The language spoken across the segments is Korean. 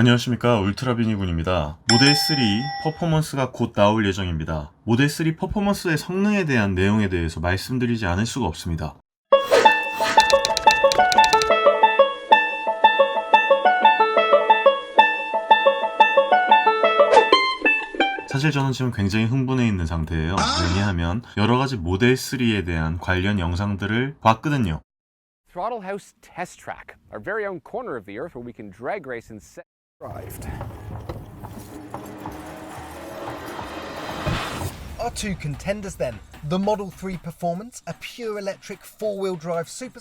안녕하십니까 울트라비니군입니다. 모델 3 퍼포먼스가 곧 나올 예정입니다. 모델 3 퍼포먼스의 성능에 대한 내용에 대해서 말씀드리지 않을 수가 없습니다. 사실 저는 지금 굉장히 흥분해 있는 상태예요. 왜냐하면 여러 가지 모델 3에 대한 관련 영상들을 봤거든요. Arrived. Our two contenders then the Model 3 Performance, a pure electric four wheel drive super.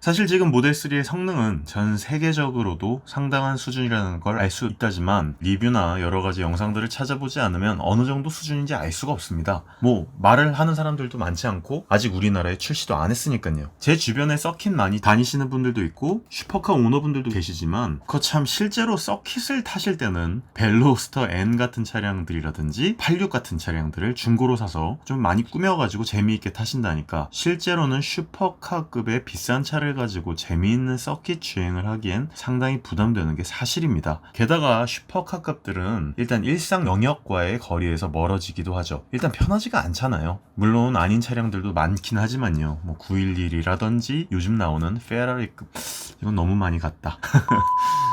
사실 지금 모델 3의 성능은 전 세계적으로도 상당한 수준이라는 걸 알 수 있다지만 리뷰나 여러 가지 영상들을 찾아보지 않으면 어느 정도 수준인지 알 수가 없습니다. 뭐 말을 하는 사람들도 많지 않고 아직 우리나라에 출시도 안 했으니까요. 제 주변에 서킷 많이 다니시는 분들도 있고 슈퍼카 오너분들도 계시지만 그거 참 실제로 서킷을 타실 때는 벨로스터 N 같은 차량들이라든지 86 같은 차량들을 중고로 사서 좀 많이 꾸며가지고 재미있게 타신다니까 실제로는 슈퍼카급의 비싼 차를 가지고 재미있는 서킷 주행을 하기엔 상당히 부담되는 게 사실입니다. 게다가 슈퍼카급들은 일단 일상 영역과의 거리에서 멀어지기도 하죠. 일단 편하지가 않잖아요. 물론 아닌 차량들도 많긴 하지만요. 뭐 911이라든지 요즘 나오는 페라리급 이건 너무 많이 갔다.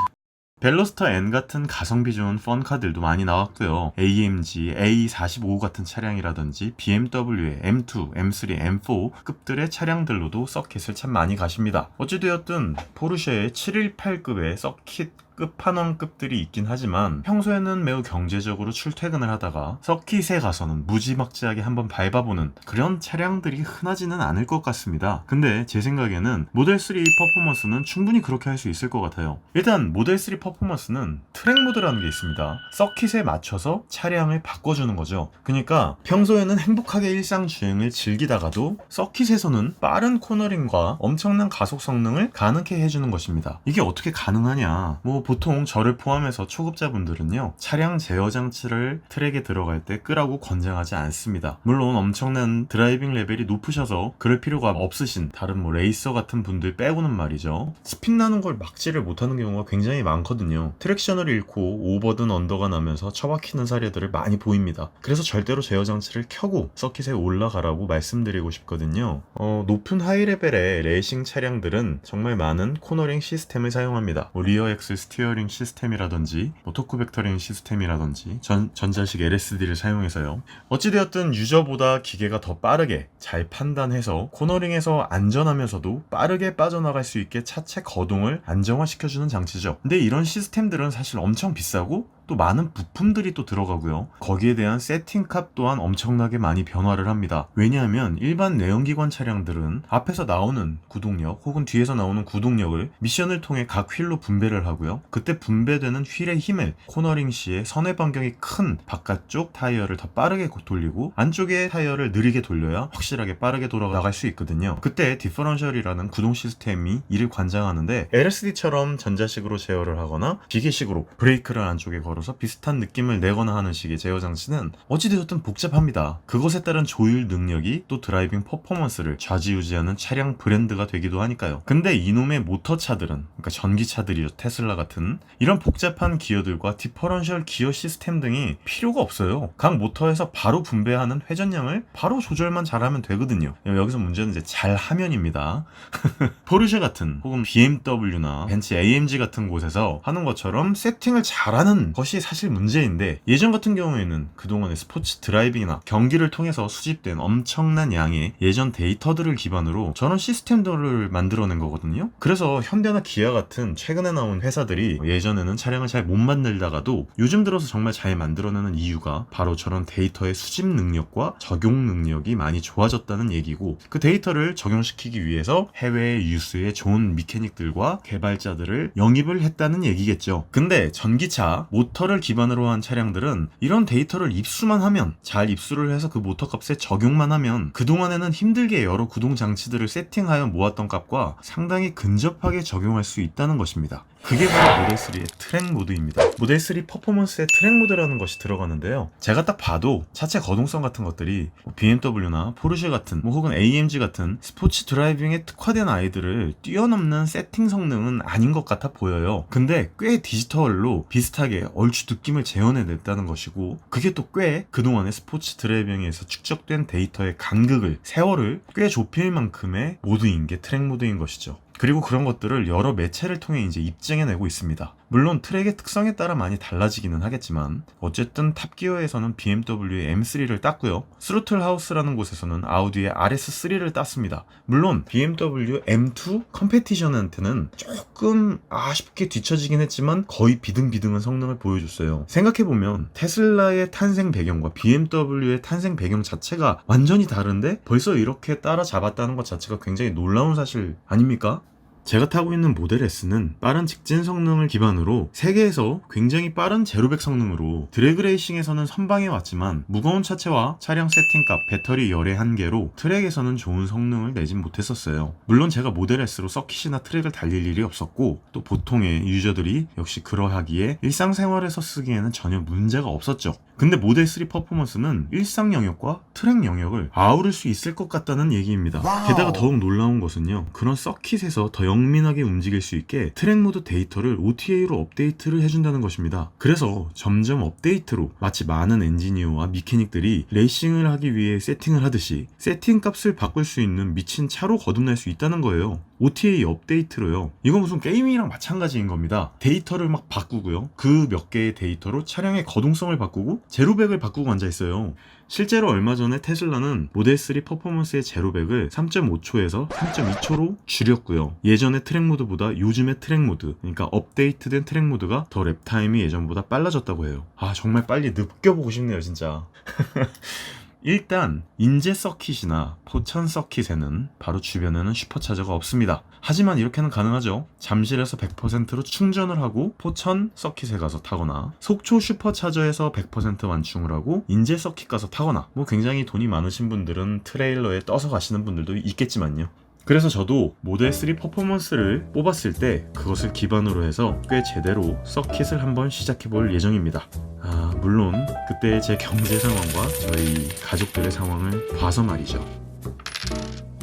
벨로스터 N 같은 가성비 좋은 펀카들도 많이 나왔고요. AMG, A45 같은 차량이라든지 BMW의 M2, M3, M4 급들의 차량들로도 서킷을 참 많이 가십니다. 어찌되었든 포르쉐의 718급의 서킷 끝판왕급들이 있긴 하지만 평소에는 매우 경제적으로 출퇴근을 하다가 서킷에 가서는 무지막지하게 한번 밟아보는 그런 차량들이 흔하지는 않을 것 같습니다. 근데 제 생각에는 모델 3 퍼포먼스는 충분히 그렇게 할 수 있을 것 같아요. 일단 모델 3 퍼포먼스는 트랙 모드라는 게 있습니다. 서킷에 맞춰서 차량을 바꿔주는 거죠. 그러니까 평소에는 행복하게 일상 주행을 즐기다가도 서킷에서는 빠른 코너링과 엄청난 가속 성능을 가능케 해주는 것입니다. 이게 어떻게 가능하냐? 뭐 보통 저를 포함해서 초급자분들은요 차량 제어 장치를 트랙에 들어갈 때 끄라고 권장하지 않습니다. 물론 엄청난 드라이빙 레벨이 높으셔서 그럴 필요가 없으신 다른 뭐 레이서 같은 분들 빼고는 말이죠. 스핀 나는 걸 막지를 못하는 경우가 굉장히 많거든요. 트랙션을 잃고 오버든 언더가 나면서 처박히는 사례들을 많이 보입니다. 그래서 절대로 제어 장치를 켜고 서킷에 올라가라고 말씀드리고 싶거든요. 어, 높은 하이 레벨의 레이싱 차량들은 정말 많은 코너링 시스템을 사용합니다. 뭐 리어 엑셀 스티 어링 시스템이라든지 뭐 토크 벡터링 시스템이라든지 전, 전자식 LSD를 사용해서요. 어찌되었든 유저보다 기계가 더 빠르게 잘 판단해서 코너링에서 안전하면서도 빠르게 빠져나갈 수 있게 차체 거동을 안정화시켜주는 장치죠. 근데 이런 시스템들은 사실 엄청 비싸고 또 많은 부품들이 또 들어가고요. 거기에 대한 세팅값 또한 엄청나게 많이 변화를 합니다. 왜냐하면 일반 내연기관 차량들은 앞에서 나오는 구동력 혹은 뒤에서 나오는 구동력을 미션을 통해 각 휠로 분배를 하고요. 그때 분배되는 휠의 힘을 코너링 시에 선의 반경이 큰 바깥쪽 타이어를 더 빠르게 돌리고 안쪽의 타이어를 느리게 돌려야 확실하게 빠르게 돌아나갈 수 있거든요. 그때 디퍼런셜이라는 구동 시스템이 이를 관장하는데 LSD처럼 전자식으로 제어를 하거나 기계식으로 브레이크를 안쪽에 걸어 서 비슷한 느낌을 내거나 하는 식의 제어 장치는 어찌되었든 복잡합니다. 그것에 따른 조율 능력이 또 드라이빙 퍼포먼스를 좌지우지하는 차량 브랜드가 되기도 하니까요. 근데 이놈의 모터차들은 그러니까 전기차들이죠. 테슬라 같은 이런 복잡한 기어들과 디퍼런셜 기어 시스템 등이 필요가 없어요. 각 모터에서 바로 분배하는 회전량을 바로 조절만 잘하면 되거든요. 여기서 문제는 이제 잘하면입니다. 포르쉐 같은 혹은 BMW나 벤츠 AMG 같은 곳에서 하는 것처럼 세팅을 잘하는 것이 사실 문제인데 예전 같은 경우에는 그동안의 스포츠 드라이빙이나 경기를 통해서 수집된 엄청난 양의 예전 데이터들을 기반으로 저런 시스템들을 만들어낸 거거든요. 그래서 현대나 기아 같은 최근에 나온 회사들이 예전에는 차량을 잘 못 만들다가도 요즘 들어서 정말 잘 만들어내는 이유가 바로 저런 데이터의 수집 능력과 적용 능력이 많이 좋아졌다는 얘기고 그 데이터를 적용시키기 위해서 해외 유수의 좋은 미케닉들과 개발자들을 영입을 했다는 얘기겠죠. 근데 전기차 모터 를 기반으로 한 차량들은 이런 데이터를 입수만 하면 잘 입수를 해서 그 모터 값에 적용만 하면 그동안에는 힘들게 여러 구동 장치들을 세팅하여 모았던 값과 상당히 근접하게 적용할 수 있다는 것입니다. 그게 바로 모델 3의 트랙 모드입니다. 모델 3 퍼포먼스에 트랙 모드라는 것이 들어가는데요. 제가 딱 봐도 차체 거동성 같은 것들이 뭐 BMW나 포르쉐 같은 뭐 혹은 AMG 같은 스포츠 드라이빙에 특화된 아이들을 뛰어넘는 세팅 성능은 아닌 것 같아 보여요. 근데 꽤 디지털로 비슷하게 얼추 느낌을 재현해냈다는 것이고 그게 또 꽤 그동안의 스포츠 드라이빙에서 축적된 데이터의 간극을 세월을 꽤 좁힐 만큼의 모드인 게 트랙 모드인 것이죠. 그리고 그런 것들을 여러 매체를 통해 이제 입증해내고 있습니다. 물론 트랙의 특성에 따라 많이 달라지기는 하겠지만 어쨌든 탑기어에서는 BMW의 M3를 땄고요. 스로틀 하우스라는 곳에서는 아우디의 RS3를 땄습니다. 물론 BMW M2 컴페티션한테는 조금 아쉽게 뒤처지긴 했지만 거의 비등비등한 성능을 보여줬어요. 생각해보면 테슬라의 탄생 배경과 BMW의 탄생 배경 자체가 완전히 다른데 벌써 이렇게 따라잡았다는 것 자체가 굉장히 놀라운 사실 아닙니까? 제가 타고 있는 모델 S는 빠른 직진 성능을 기반으로 세계에서 굉장히 빠른 제로백 성능으로 드래그 레이싱에서는 선방해 왔지만 무거운 차체와 차량 세팅값, 배터리 열의 한계로 트랙에서는 좋은 성능을 내진 못했었어요. 물론 제가 모델 S로 서킷이나 트랙을 달릴 일이 없었고 또 보통의 유저들이 역시 그러하기에 일상생활에서 쓰기에는 전혀 문제가 없었죠. 근데 모델 3 퍼포먼스는 일상 영역과 트랙 영역을 아우를 수 있을 것 같다는 얘기입니다. 와우. 게다가 더욱 놀라운 것은요. 그런 서킷에서 더 영민하게 움직일 수 있게 트랙 모드 데이터를 OTA로 업데이트를 해준다는 것입니다. 그래서 점점 업데이트로 마치 많은 엔지니어와 미케닉들이 레이싱을 하기 위해 세팅을 하듯이 세팅 값을 바꿀 수 있는 미친 차로 거듭날 수 있다는 거예요. OTA 업데이트로요. 이건 무슨 게임이랑 마찬가지인 겁니다. 데이터를 막 바꾸고요. 그 몇 개의 데이터로 차량의 거동성을 바꾸고 제로백을 바꾸고 앉아 있어요. 실제로 얼마 전에 테슬라는 모델 3 퍼포먼스의 제로백을 3.5초에서 3.2초로 줄였고요. 예전의 트랙 모드보다 요즘의 트랙 모드, 그러니까 업데이트된 트랙 모드가 더 랩타임이 예전보다 빨라졌다고 해요. 아, 정말 빨리 느껴보고 싶네요, 진짜. 일단 인제 서킷이나 포천 서킷에는 바로 주변에는 슈퍼차저가 없습니다. 하지만 이렇게는 가능하죠. 잠실에서 100%로 충전을 하고 포천 서킷에 가서 타거나 속초 슈퍼차저에서 100% 완충을 하고 인제 서킷 가서 타거나 뭐 굉장히 돈이 많으신 분들은 트레일러에 떠서 가시는 분들도 있겠지만요. 그래서 저도 모델 3 퍼포먼스를 뽑았을 때 그것을 기반으로 해서 꽤 제대로 서킷을 한번 시작해 볼 예정입니다. 아, 물론 그때 제 경제 상황과 저희 가족들의 상황을 봐서 말이죠.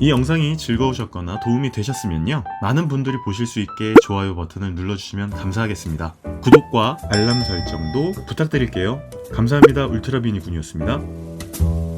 이 영상이 즐거우셨거나 도움이 되셨으면요. 많은 분들이 보실 수 있게 좋아요 버튼을 눌러주시면 감사하겠습니다. 구독과 알람 설정도 부탁드릴게요. 감사합니다. 울트라비니 군이었습니다.